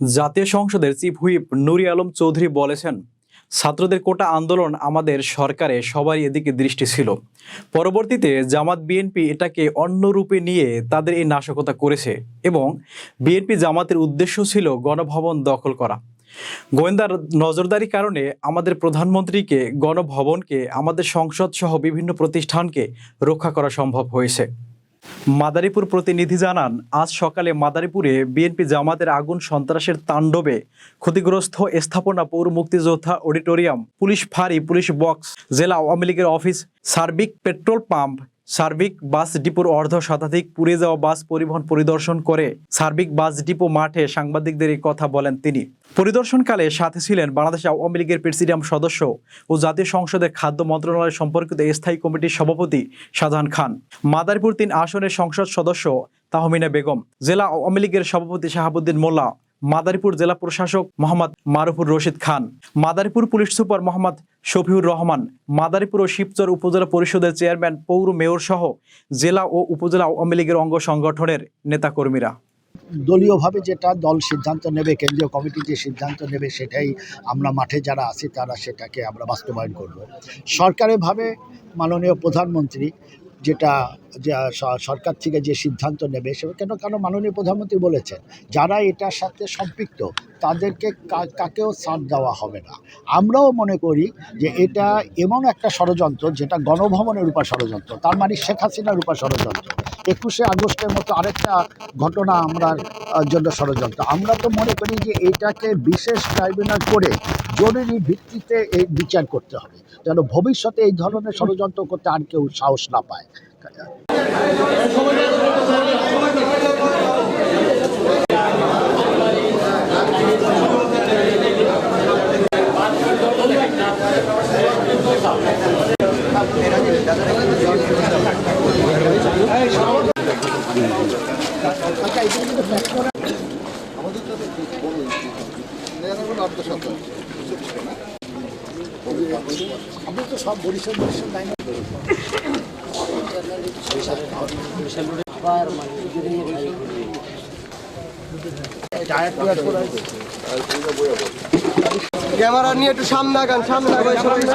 জাতীয় সংসদের chief whip Nuri Alam Chowdhury বলেছেন, ছাত্রদের কোটা আন্দোলন আমাদের সরকারে সবারই এদিকে দৃষ্টি ছিল। পরবর্তীতে জামাত বিএনপি এটাকে অন্য রূপে নিয়ে তাদের এই নাশকতা করেছে এবং বিএনপি জামাতের উদ্দেশ্য ছিল গণভবন দখল করা। গোয়েন্দার নজরদারি কারণে আমাদের প্রধানমন্ত্রীকে, গণভবনকে, আমাদের সংসদ সহ বিভিন্ন প্রতিষ্ঠানকে রক্ষা করা সম্ভব হয়েছে। মাদারীপুর প্রতিনিধি জানান, আজ সকালে মাদারীপুরে বিএনপি জামাতের আগুন সন্ত্রাসের তাণ্ডবে ক্ষতিগ্রস্ত স্থাপনা পৌর মুক্তিযোদ্ধা অডিটোরিয়াম, পুলিশ ফাঁড়ি, পুলিশ বক্স, জেলা আওয়ামী লীগের অফিস, সার্বিক পেট্রোল পাম্প সার্বিক বাস ডিপোর অর্ধ শতাধিক পুড়ে যাওয়া বাস পরিবহন পরিদর্শন করে সার্বিক বাস ডিপো মাঠে সাংবাদিকদের এই কথা বলেন তিনি। পরিদর্শনকালে সাথে ছিলেন বাংলাদেশ আওয়ামী লীগের প্রেসিডিয়াম সদস্য ও জাতীয় সংসদের খাদ্য মন্ত্রণালয় সম্পর্কিত স্থায়ী কমিটির সভাপতি শাহজাহান খান। মাদারীপুর তিন আসনের সংসদ সদস্য তাহমিনা বেগম, জেলা আওয়ামী লীগের সভাপতি শাহাবুদ্দিন মোল্লা মাদারীপুর জেলা প্রশাসক মোহাম্মদ মারুফুর রশিদ খান, মাদারীপুর পুলিশ সুপার মোহাম্মদ শফিউর রহমান, মাদারীপুর ও শিবচর উপজেলা পরিষদের চেয়ারম্যান, পৌর মেয়র সহ জেলা ও উপজেলা আওয়ামী লীগের অঙ্গ সংগঠনের নেতাকর্মীরা। দলীয়ভাবে যেটা দল সিদ্ধান্ত নেবে, কেন্দ্রীয় কমিটি যে সিদ্ধান্ত নেবে, সেটাই আমরা মাঠে যারা আছি তারা সেটাকে আমরা বাস্তবায়ন করব। সরকারিভাবে মাননীয় প্রধানমন্ত্রী যেটা সরকার থেকে যে সিদ্ধান্ত নেবে সে কেন কেন মাননীয় প্রধানমন্ত্রী বলেছেন? যারা এটার সাথে সম্পৃক্ত, তাদেরকে কাকেও ছাড় দেওয়া হবে না। আমরাও মনে করি যে এটা এমন একটা ষড়যন্ত্র, যেটা গণভবনের উপর ষড়যন্ত্র, তার মানে শেখ হাসিনার উপর ষড়যন্ত্র। একুশে আগস্টের মতো আরেকটা ঘটনা আমরা জন্য ষড়যন্ত্র। আমরা তো মনে করি যে এটাকে বিশেষ ট্রাইব্যুনাল করে জরুরি ভিত্তিতে এই বিচার করতে হবে, যেন ভবিষ্যতে এই ধরনের ষড়যন্ত্র করতে আর কেউ সাহস না পায়। আপনি তো সব বরিশাল বরিশাল ক্যামেরা নিয়ে একটু সামনে আগান সামনে আগান সামনে